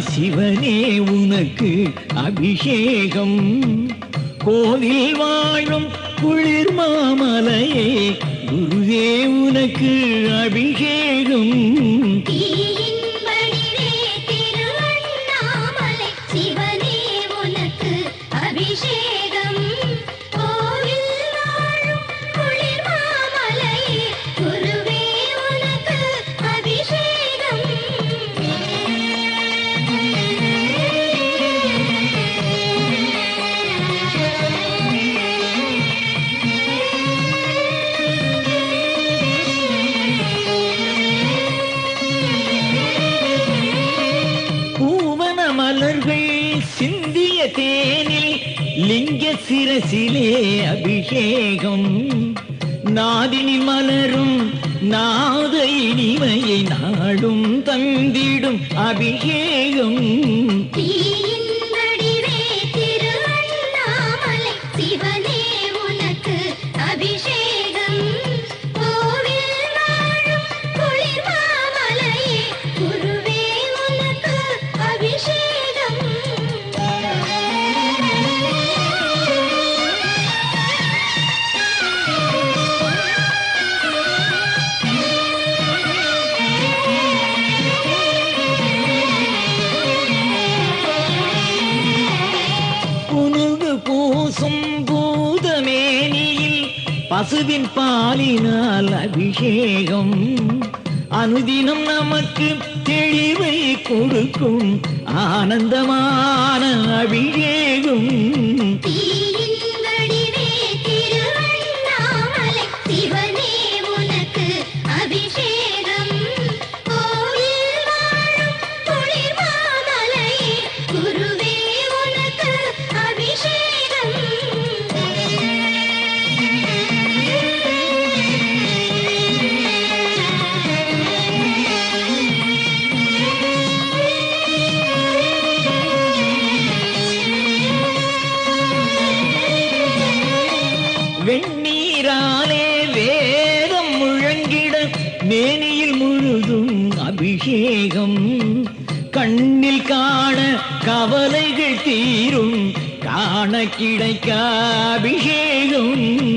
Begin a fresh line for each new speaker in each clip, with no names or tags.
சிவனே உனக்கு அபிஷேகம். கோவில் வாழும் குளிர் மாமலையே குருவே உனக்கு அபிஷேகம். லிங்க சிரசிலே அபிஷேகம். நாதினி மலரும் நாத இனிமையை நாடும் தந்திடும் அபிஷேகம். பசுவின் பாலினால் அபிஷேகம். அனுதினம் நமக்கு தெளிவை கொடுக்கும். ஆனந்தமான அபிஷேகம் மேனியில் முழுதும் அபிஷேகம். கண்ணில் காண கவலைகள் தீரும். காண கிடைக்க அபிஷேகம்.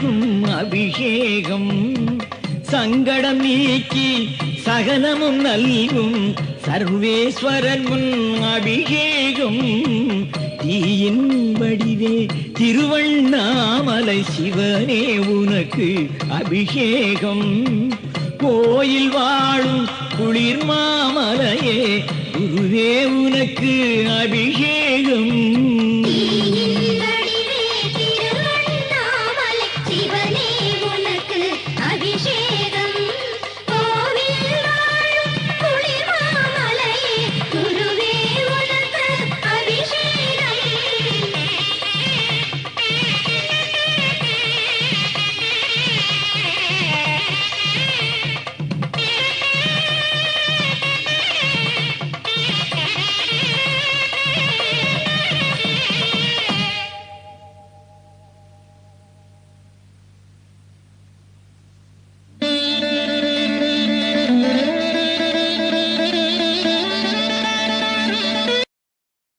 மணக்கும் அபிஷேகம். சங்கடம் நீக்கி சகலமும் நல்கும். சர்வேஸ்வரன் முன் அபிஷேகம். தீயின் வடிவே திருவண்ணாமலை சிவனே உனக்கு அபிஷேகம். கோயில் வாழும் குளிர் மாமலையே குருவே உனக்கு அபிஷேகம்.